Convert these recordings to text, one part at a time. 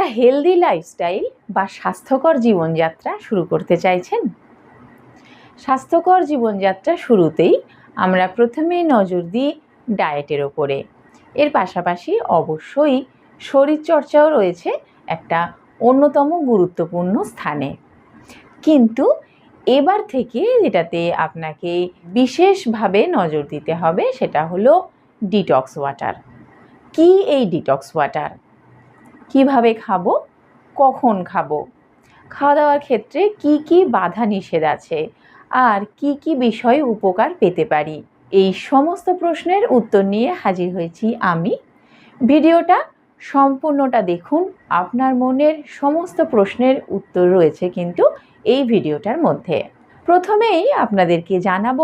একটা healthy lifestyle বা স্বাস্থ্যকর জীবনযাত্রা শুরু করতে চাইছেন। স্বাস্থ্যকর জীবনযাত্রা শুরুতেই আমরা প্রথমেই নজর দিই ডায়েটের ওপরে। এর পাশাপাশি অবশ্যই শরীরচর্চাও রয়েছে একটা অন্যতম গুরুত্বপূর্ণ স্থানে। কিন্তু এবার থেকে যেটাতে আপনাকে বিশেষভাবে নজর দিতে হবে সেটা হলো ডিটক্স ওয়াটার কি এই ডিটক্স ওয়াটার কীভাবে খাব? কখন খাব? খাওয়া দাওয়ার ক্ষেত্রে কি কি বাধা নিষেধ আছে? আর কি কি বিষয়ে উপকার পেতে পারি? এই সমস্ত প্রশ্নের উত্তর নিয়ে হাজির হয়েছি আমি। ভিডিওটা সম্পূর্ণটা দেখুন। আপনার মনের সমস্ত প্রশ্নের উত্তর রয়েছে কিন্তু এই ভিডিওটার মধ্যে। প্রথমেই আপনাদেরকে জানাব,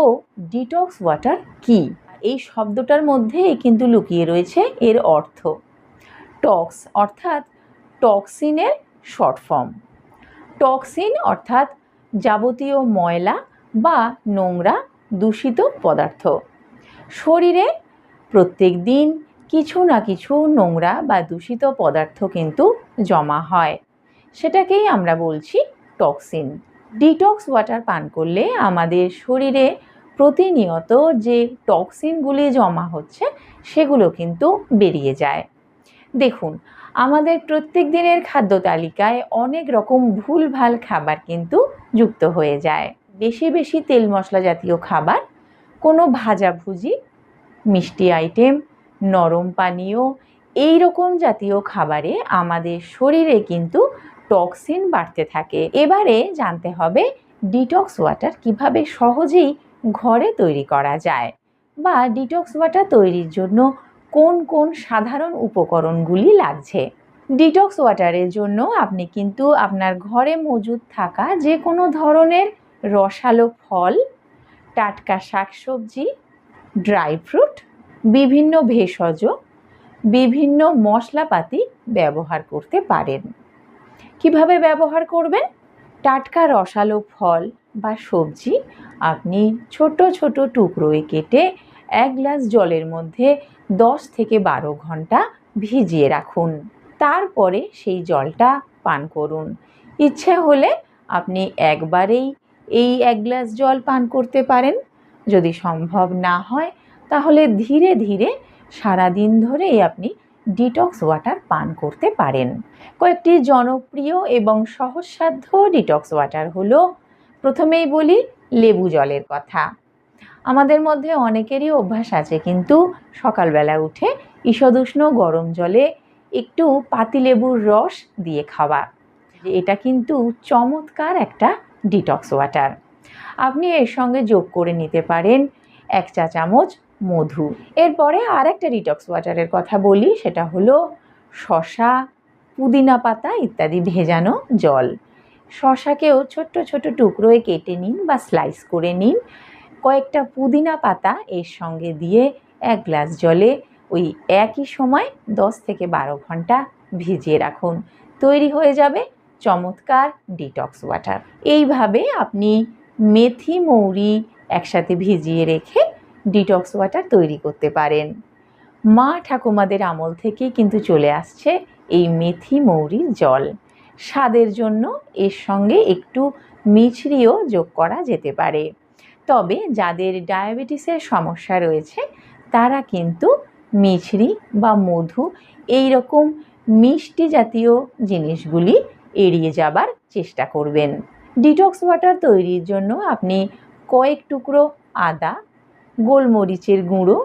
ডিটক্স ওয়াটার কি? এই শব্দটার মধ্যেই কিন্তু লুকিয়ে রয়েছে এর অর্থ। টক্স, অর্থাৎ টক্সিনের শর্ট ফর্ম। টক্সিন অর্থাৎ যাবতীয় ময়লা বা নোংরা দূষিত পদার্থ। শরীরে প্রত্যেক দিন কিছু না কিছু নোংরা বা দূষিত পদার্থ কিন্তু জমা হয়। সেটাকেই আমরা বলছি টক্সিন। ডিটক্স ওয়াটার পান করলে আমাদের শরীরে প্রতিনিয়ত যে টক্সিনগুলি জমা হচ্ছে, সেগুলো কিন্তু বেরিয়ে যায়। দেখুন, আমাদের প্রত্যেক দিনের খাদ্য তালিকায় অনেক রকম ভুলভাল খাবার কিন্তু যুক্ত হয়ে যায়। বেশি বেশি তেল মশলা জাতীয় খাবার, কোনো ভাজাভুজি মিষ্টি আইটেম, নরম পানীয়, এই রকম জাতীয় খাবারে আমাদের শরীরে কিন্তু টক্সিন বাড়তে থাকে। এবারে জানতে হবে ডিটক্স ওয়াটার কীভাবে সহজেই ঘরে তৈরি করা যায় বা ডিটক্স ওয়াটার তৈরির জন্য কোন কোন সাধারণ উপকরণগুলি লাগছে? ডিটক্স ওয়াটারের জন্য আপনি কিন্তু আপনার ঘরে মজুদ থাকা যে কোনো ধরনের রসালো ফল, টাটকা শাকসবজি, ড্রাই ফ্রুট, বিভিন্ন ভেষজ, বিভিন্ন মশলাপাতি ব্যবহার করতে পারেন। কীভাবে ব্যবহার করবেন? টাটকা রসালো ফল বা সবজি আপনি ছোট ছোট টুকরোয় কেটে এক গ্লাস জলের মধ্যে দশ থেকে বারো ঘণ্টা ভিজিয়ে রাখুন। তারপরে সেই জলটা পান করুন। ইচ্ছে হলে আপনি একবারেই এই এক গ্লাস জল পান করতে পারেন। যদি সম্ভব না হয়, তাহলে ধীরে ধীরে সারাদিন ধরেই আপনি ডিটক্স ওয়াটার পান করতে পারেন। কয়েকটি জনপ্রিয় এবং সহজসাধ্য ডিটক্স ওয়াটার হলো, প্রথমেই বলি লেবু জলের কথা। আমাদের মধ্যে অনেকেরই অভ্যাস আছে, কিন্তু সকালবেলা উঠে ঈষদুষ্ণ গরম জলে একটু পাতিলেবুর রস দিয়ে খাওয়া। এটা কিন্তু চমৎকার একটা ডিটক্স ওয়াটার আপনি এর সঙ্গে যোগ করে নিতে পারেন এক চা চামচ মধু। এরপরে আর একটা ডিটক্স ওয়াটারের কথা বলি, সেটা হলো শশা, পুদিনা পাতা ইত্যাদি ভেজানো জল। শশাকেও ছোট্ট ছোট টুকরোয় কেটে নিন বা স্লাইস করে নিন। কয়েকটা পুদিনা পাতা এর সঙ্গে দিয়ে এক গ্লাস জলে ওই একই সময় দশ থেকে বারো ঘণ্টা ভিজিয়ে রাখুন। তৈরি হয়ে যাবে চমৎকার ডিটক্স ওয়াটার এইভাবে আপনি মেথি, মৌরি একসাথে ভিজিয়ে রেখে ডিটক্স ওয়াটার তৈরি করতে পারেন। মা ঠাকুমাদের আমল থেকেই কিন্তু চলে আসছে এই মেথি মৌরির জল। স্বাদের জন্য এর সঙ্গে একটু মিছরিও যোগ করা যেতে পারে। তবে যাদের ডায়াবেটিসের সমস্যা রয়েছে, তারা কিন্তু মিছরি বা মধু এই রকম মিষ্টি জাতীয় জিনিসগুলি এড়িয়ে যাবার চেষ্টা করবেন। ডিটক্স ওয়াটার তৈরির জন্য আপনি কয়েক টুকরো আদা, গোলমরিচের গুঁড়ো,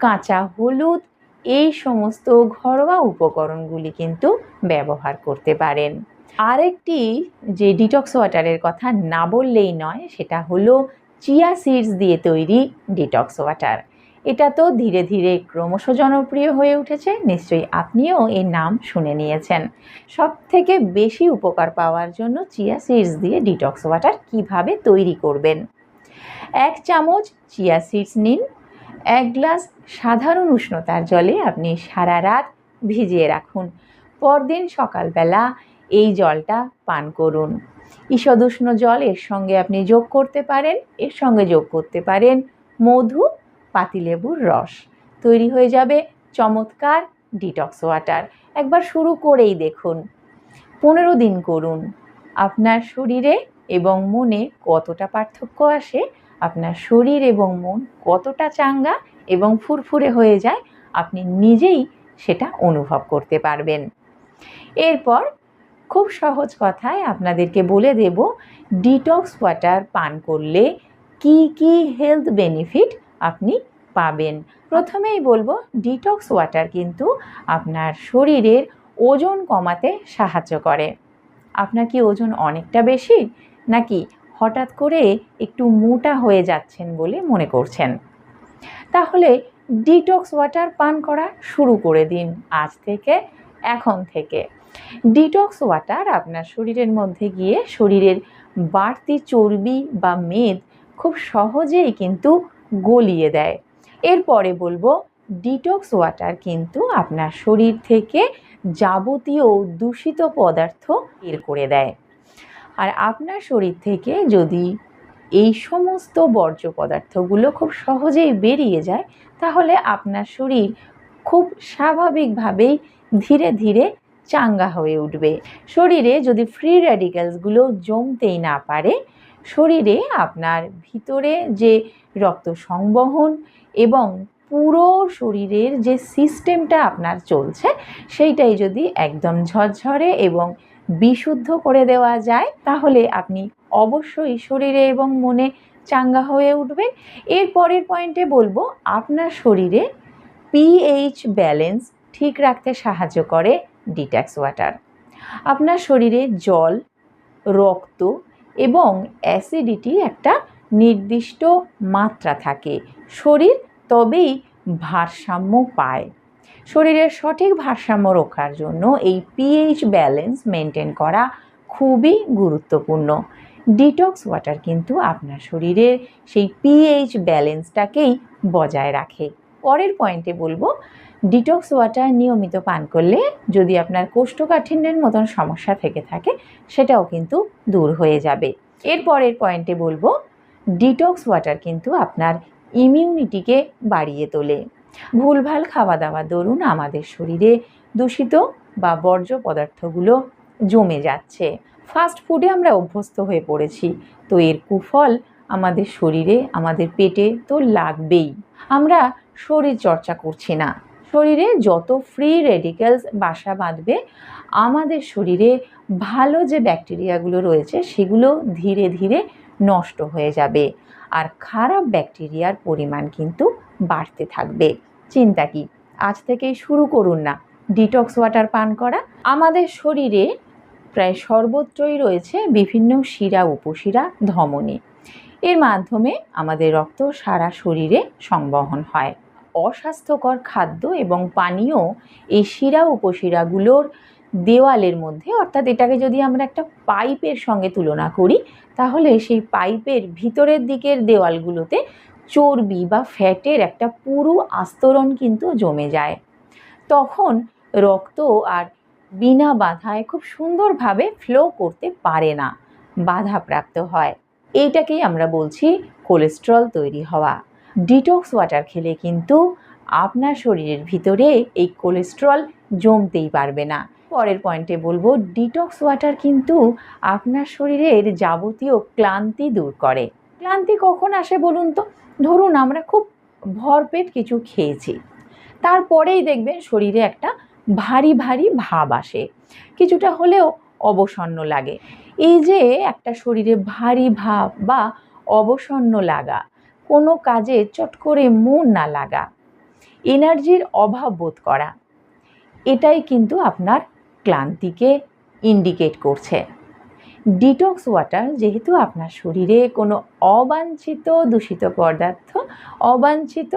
কাঁচা হলুদ, এই সমস্ত ঘরোয়া উপকরণগুলি কিন্তু ব্যবহার করতে পারেন। আরেকটি যে ডিটক্স ওয়াটারের কথা না বললেই নয়, সেটা হলো চিয়া সিডস দিয়ে তৈরি ডিটক্স ওয়াটার। এটা তো ধীরে ধীরে ক্রমশ জনপ্রিয় হয়ে উঠেছে, নিশ্চয়ই আপনিও এর নাম শুনে নিয়েছেন। সব থেকে বেশি উপকার পাওয়ার জন্য চিয়া সিডস দিয়ে ডিটক্স ওয়াটার কীভাবে তৈরি করবেন? এক চামচ চিয়া সিডস নিন, এক গ্লাস সাধারণ উষ্ণতার জলে আপনি সারা রাত ভিজিয়ে রাখুন। পরদিন সকালবেলা এই জলটা পান করুন। ঈষদুষ্ণ জল, এর সঙ্গে আপনি যোগ করতে পারেন, এর সঙ্গে যোগ করতে পারেন মধু, পাতিলেবুর রস। তৈরি হয়ে যাবে চমৎকার ডিটক্স ওয়াটার একবার শুরু করেই দেখুন। পনেরো দিন করুন। আপনার শরীরে এবং মনে কতটা পার্থক্য আসে, আপনার শরীর এবং মন কতটা চাঙ্গা এবং ফুরফুরে হয়ে যায়, আপনি নিজেই সেটা অনুভব করতে পারবেন। এরপর খুব সহজ কথায় আপনাদেরকে বলে দেব ডিটক্স ওয়াটার পান করলে কি কি হেলথ বেনিফিট আপনি পাবেন? প্রথমেই বলব ডিটক্স ওয়াটার কিন্তু আপনার শরীরের ওজন কমাতে সাহায্য করে। আপনার কি ওজন অনেকটা বেশি? নাকি হঠাৎ করে একটু মোটা হয়ে যাচ্ছেন বলে মনে করছেন? তাহলে ডিটক্স ওয়াটার পান করা শুরু করে দিন, আজ থেকে, এখন থেকে। ডিটক্স ওয়াটার আপনার শরীরের মধ্যে গিয়ে শরীরের বাড়তি চর্বি বা মেদ খুব সহজেই কিন্তু গলিয়ে দেয়। এরপরে বলব ডিটক্স ওয়াটার কিন্তু আপনার শরীর থেকে যাবতীয় দূষিত পদার্থ বের করে দেয়। আর আপনার শরীর থেকে যদি এই সমস্ত বর্জ্য পদার্থগুলো খুব সহজেই বেরিয়ে যায়, তাহলে আপনার শরীর খুব স্বাভাবিকভাবেই ধীরে ধীরে চাঙ্গা হয়ে উঠবে। শরীরে যদি ফ্রি র্যাডিক্যালসগুলো জমতেই না পারে, শরীরে আপনার ভিতরে যে রক্ত সংবহন এবং পুরো শরীরের যে সিস্টেমটা আপনার চলছে, সেইটাই যদি একদম ঝরঝরে এবং বিশুদ্ধ করে দেওয়া যায়, তাহলে আপনি অবশ্যই শরীরে এবং মনে চাঙ্গা হয়ে উঠবেন। এর পরের পয়েন্টে বলব, আপনার শরীরে পিএইচ ব্যালেন্স ঠিক রাখতে সাহায্য করে। Detox water. আপনার শরীরে জল, রক্ত এবং অ্যাসিডিটি একটা নির্দিষ্ট মাত্রা থাকে। শরীর তবেই ভারসাম্য পায়। শরীরের সঠিক ভারসাম্য রক্ষার জন্য এই পিএইচ ব্যালেন্স মেনটেন করা খুবই গুরুত্বপূর্ণ। ডিটক্স ওয়াটার কিন্তু আপনার শরীরের সেই পিএইচ ব্যালেন্সটাকেই বজায় রাখে। পরের পয়েন্টে বলব ডিটক্স ওয়াটার নিয়মিত পান করলে যদি আপনার কোষ্ঠকাঠিন্যের মতন সমস্যা থেকে থাকে, সেটাও কিন্তু দূর হয়ে যাবে। এরপরের পয়েন্টে বলব ডিটক্স ওয়াটার কিন্তু আপনার ইমিউনিটিকে বাড়িয়ে তোলে। ভুলভাল খাওয়া দাওয়া দরুন আমাদের শরীরে দূষিত বা বর্জ্য পদার্থগুলো জমে যাচ্ছে। ফাস্ট ফুডে আমরা অভ্যস্ত হয়ে পড়েছি, তো এর কুফল আমাদের শরীরে, আমাদের পেটে তো লাগবেই। আমরা শরীর চর্চা করছি না। শরীরে যত ফ্রি রেডিক্যালস বাসা বাঁধবে, আমাদের শরীরে ভালো যে ব্যাকটেরিয়াগুলো রয়েছে, সেগুলো ধীরে ধীরে নষ্ট হয়ে যাবে। আর খারাপ ব্যাকটেরিয়ার পরিমাণ কিন্তু বাড়তে থাকবে। চিন্তা কি? আজ থেকেই শুরু করুন না। ডিটক্স ওয়াটার পান করা। আমাদের শরীরে প্রায় সর্বত্রই রয়েছে বিভিন্ন শিরা, উপশিরা ধমনী। এর মাধ্যমে আমাদের রক্ত সারা শরীরে সংবহন হয়। অস্বাস্থ্যকর খাদ্য এবং পানীয় এই শিরা উপশিরাগুলোর দেওয়ালের মধ্যে, অর্থাৎ এটাকে যদি আমরা একটা পাইপের সঙ্গে তুলনা করি, তাহলে সেই পাইপের ভিতরের দিকের দেওয়ালগুলোতে চর্বি বা ফ্যাটের একটা পুরু আস্তরণ কিন্তু জমে যায়। তখন রক্ত আর বিনা বাধায় খুব সুন্দরভাবে ফ্লো করতে পারে না, বাধাপ্রাপ্ত হয়। এইটাকেই আমরা বলছি কোলেস্ট্রল তৈরি হওয়া। ডিটক্স ওয়াটার খেলে কিন্তু আপনার শরীরের ভিতরে এই কোলেস্ট্রল জমতেই পারবে না। পরের পয়েন্টে বলব ডিটক্স ওয়াটার কিন্তু আপনার শরীরের যাবতীয় ক্লান্তি দূর করে। ক্লান্তি কখন আসে বলুন তো? ধরুন আমরা খুব ভরপেট কিছু খেয়েছি, তারপরেই দেখবেন শরীরে একটা ভারী ভারী ভাব আসে। কিছুটা হলেও অবসন্ন লাগে। এই যে একটা শরীরে ভারী ভাব বা অবসন্ন লাগা কোনো কাজে চট করে মন না লাগা। এনার্জির অভাব বোধ করা। এটাই কিন্তু আপনার ক্লান্তিকে ইন্ডিকেট করছে। ডিটক্স ওয়াটার যেহেতু আপনার শরীরে কোনো অবাঞ্ছিত দূষিত পদার্থ, অবাঞ্ছিত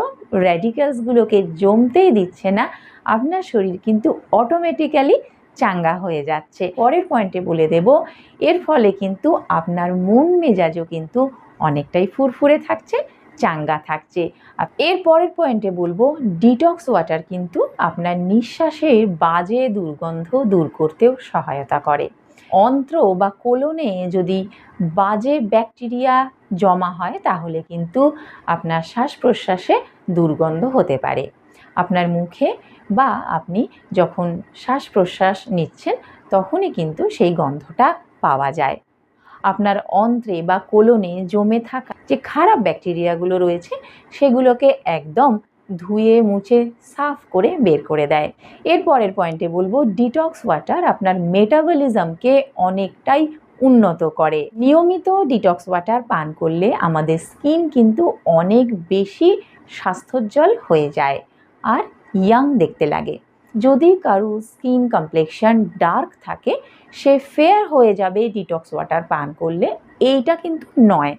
র্যাডিক্যালসগুলোকে জমতেই দিচ্ছে না, আপনার শরীর কিন্তু অটোমেটিক্যালি চাঙ্গা হয়ে যাচ্ছে। পরের পয়েন্টে বলে দেব, এর ফলে কিন্তু আপনার মন মেজাজও কিন্তু অনেকটাই ফুরফুরে থাকছে। চাঙ্গা থাকছে। এর পরের পয়েন্টে বলব ডিটক্স ওয়াটার কিন্তু আপনার নিঃশ্বাসের বাজে দুর্গন্ধ দূর করতেও সহায়তা করে। অন্ত্র বা কোলনে যদি বাজে ব্যাকটেরিয়া জমা হয়, তাহলে কিন্তু আপনার শ্বাস প্রশ্বাসে দুর্গন্ধ হতে পারে। আপনার মুখে বা আপনি যখন শ্বাস প্রশ্বাস নিচ্ছেন, তখনই কিন্তু সেই গন্ধটা পাওয়া যায়। আপনার অন্ত্রে বা কোলনে জমে থাকা যে খারাপ ব্যাকটেরিয়াগুলো রয়েছে, সেগুলোকে একদম ধুয়ে, মুছে, সাফ করে বের করে দেয়। এরপরের পয়েন্টে বলব, ডিটক্স ওয়াটার আপনার মেটাবলিজমকে অনেকটাই উন্নত করে। নিয়মিত ডিটক্স ওয়াটার পান করলে আমাদের স্কিন কিন্তু অনেক বেশি স্বাস্থ্যোজ্জ্বল হয়ে যায়, আর ইয়াং দেখতে লাগে। যদি কারও স্কিন কমপ্লেকশন ডার্ক থাকে, সে ফেয়ার হয়ে যাবে ডিটক্স ওয়াটার পান করলে। এইটা কিন্তু নয়।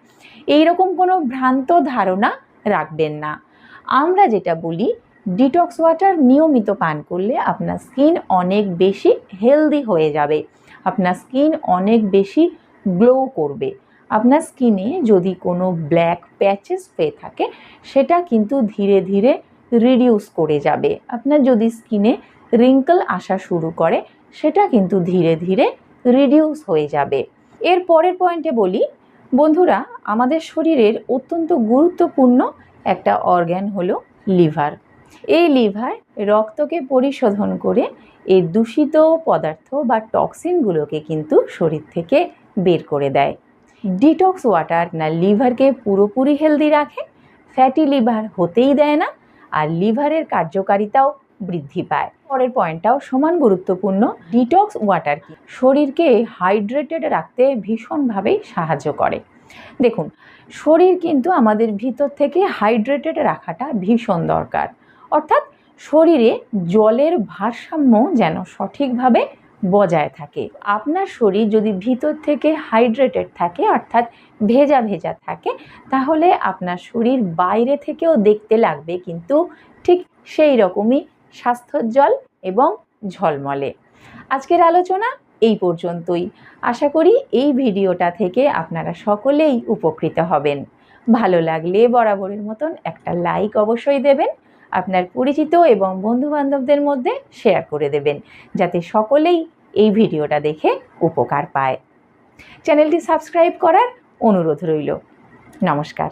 এই রকম কোনো ভ্রান্ত ধারণা রাখবেন না। আমরা যেটা বলি ডিটক্স ওয়াটার নিয়মিত পান করলে আপনার স্কিন অনেক বেশি হেলদি হয়ে যাবে। আপনার স্কিন অনেক বেশি গ্লো করবে। আপনার স্কিনে যদি কোনো ব্ল্যাক প্যাচেস হয়ে থাকে, সেটা কিন্তু ধীরে ধীরে রিডিউস করে যাবে। আপনার যদি স্কিনে রিঙ্কল আসা শুরু করে, সেটা কিন্তু ধীরে ধীরে রিডিউস হয়ে যাবে। এর পরের পয়েন্টে বলি, বন্ধুরা, আমাদের শরীরের অত্যন্ত গুরুত্বপূর্ণ একটা অর্গ্যান হলো লিভার এই লিভার রক্তকে পরিশোধন করে এই দূষিত পদার্থ বা টক্সিনগুলোকে কিন্তু শরীর থেকে বের করে দেয়। ডিটক্স ওয়াটার না লিভারকে পুরোপুরি হেলদি রাখে ফ্যাটি লিভার হতেই দেয় না আর লিভারের কার্যকারিতাও বৃদ্ধি পায়। পরের পয়েন্টটাও সমান গুরুত্বপূর্ণ, ডিটক্স ওয়াটার কি? শরীরকে হাইড্রেটেড রাখতে ভীষণভাবেই সাহায্য করে। দেখুন, শরীর কিন্তু আমাদের ভিতর থেকে হাইড্রেটেড রাখাটা ভীষণ দরকার। অর্থাৎ শরীরে জলের ভারসাম্য যেন সঠিকভাবে বজায় থাকে। আপনার শরীর যদি ভিতর থেকে হাইড্রেটেড থাকে, অর্থাৎ ভেজা ভেজা থাকে, তাহলে আপনার শরীর বাইরে থেকেও দেখতে লাগবে, কিন্তু ঠিক সেই রকমই স্বাস্থ্যোজ্জ্বল এবং ঝলমলে। আজকের আলোচনা এই পর্যন্তই। আশা করি এই ভিডিওটা থেকে আপনারা সকলেই উপকৃত হবেন। ভালো লাগলে বরাবরের মতন একটা লাইক অবশ্যই দেবেন আপনার পরিচিত এবং বন্ধুবান্ধবদের মধ্যে শেয়ার করে দেবেন, যাতে সকলেই এই ভিডিওটা দেখে উপকার পায়। চ্যানেলটি সাবস্ক্রাইব করার অনুরোধ রইল। নমস্কার।